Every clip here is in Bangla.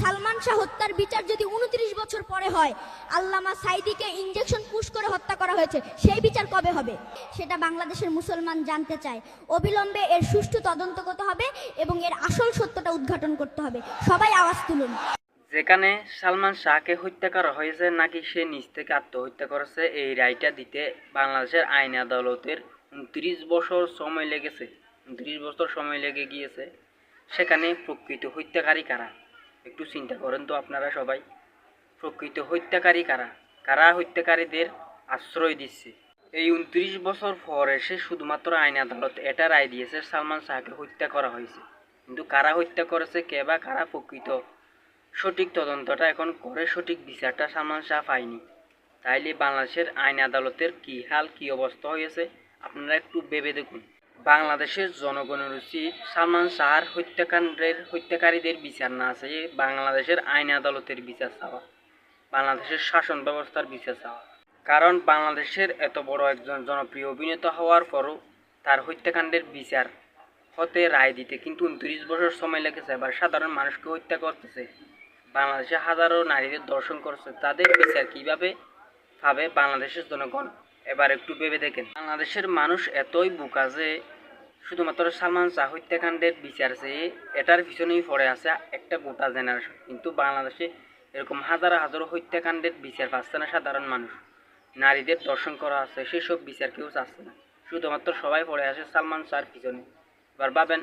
সালমান শাহ হত্যার বিচার যদি উনত্রিশ বছর পরে হয়, আল্লামা সাইদিকে ইঞ্জেকশন পুশ করে হত্যা করা হয়েছে, সেই বিচার কবে হবে? সেটা বাংলাদেশের মুসলমান জানতে চায়। অবিলম্বে এর সুষ্ঠু তদন্ত করতে হবে এবং এর আসল সত্যটা উদ্ঘাটন করতে হবে। সবাই আওয়াজ তুলুন। যেখানে সালমান শাহকে হত্যা করা হয়েছে নাকি সে নিজ থেকে আত্মহত্যা করেছে, এই রায়টা দিতে বাংলাদেশের আইন আদালতের উনত্রিশ বছর সময় লেগেছে। উনত্রিশ বছর সময় লেগে গিয়েছে। সেখানে প্রকৃত হত্যাকারী কারা? একটু চিন্তা করেন তো আপনারা সবাই। প্রকৃত হত্যাকারী কারা? কারা হত্যাকারীদের আশ্রয় দিচ্ছে? এই উনত্রিশ বছর পর এসে শুধুমাত্র আইন আদালত এটা রায় দিয়েছে, সালমান শাহকে হত্যা করা হয়েছে। কিন্তু কারা হত্যা করেছে, কে বা কারা প্রকৃত সঠিক তদন্তটা এখন করে সঠিক বিচারটা সালমান শাহ পায়নি। তাইলে বাংলাদেশের আইন আদালতের কি হাল, কি অবস্থা হয়েছে? আপনারা একটু ভেবে দেখুন। বাংলাদেশের জনগণের উচিত সালমান শাহর হত্যাকাণ্ডের, হত্যাকারীদের বিচার না আছে বাংলাদেশের আইন আদালতের বিচার চাওয়া, বাংলাদেশের শাসন ব্যবস্থার বিচার চাওয়া। কারণ বাংলাদেশের এত বড় একজন জনপ্রিয় অভিনেতা হওয়ার পরও তার হত্যাকাণ্ডের বিচার হতে রায় দিতে কিন্তু উনত্রিশ বছর সময় লেগেছে, এবার সাধারণ মানুষকে হত্যা করতেছে। বাংলাদেশে হাজারো নারীদের দর্শন করছে, তাদের বিচার কীভাবে পাবে বাংলাদেশের জনগণ? এবার একটু ভেবে দেখেন। বাংলাদেশের মানুষ এতই বোকা যে শুধুমাত্র সালমান শাহ হত্যাকাণ্ডের বিচার চেয়ে এটার পিছনেই পড়ে আছে একটা গোটা জেনারেশন কিন্তু বাংলাদেশে এরকম হাজার হাজারো হত্যাকাণ্ডের বিচার পাচ্ছে না সাধারণ মানুষ। নারীদের দর্শন করা আছে, সেসব বিচার কেউ চাচ্ছে না। শুধুমাত্র সবাই পড়ে আছে সালমান শাহর পিছনে। এবার ভাবেন,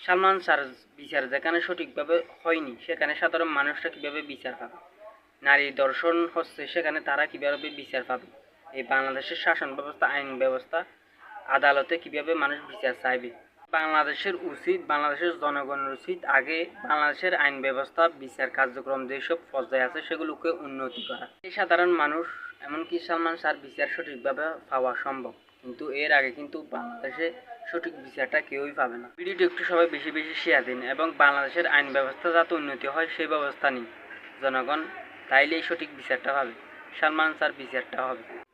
সালমান শাহর বিচার যেখানে সঠিকভাবে হয়নি, সেখানে সাধারণ মানুষরা কীভাবে বিচার পাবে? নারী দর্শন হচ্ছে, সেখানে তারা কীভাবে বিচার পাবে? এই বাংলাদেশের শাসন ব্যবস্থা, আইন ব্যবস্থা আদালতে কীভাবে মানুষ বিচার চাইবে? বাংলাদেশের উচিত, বাংলাদেশের জনগণের উচিত আগে বাংলাদেশের আইন ব্যবস্থা, বিচার কার্যক্রম যেসব পর্যায়ে আছে সেগুলোকে উন্নতি করা। এই সাধারণ মানুষ, এমনকি সালমান শাহর বিচার সঠিকভাবে পাওয়া সম্ভব। কিন্তু এর আগে কিন্তু বাংলাদেশে সঠিক বিচারটা কেউই পাবে না। ভিডিওটি একটু সবাই বেশি বেশি শেয়ার দিন এবং বাংলাদেশের আইন ব্যবস্থা যাতে উন্নতি হয় সেই ব্যবস্থা নিন। জনগণ তাইলেই সঠিক বিচারটা পাবে। সালমান শাহর বিচারটা হবে।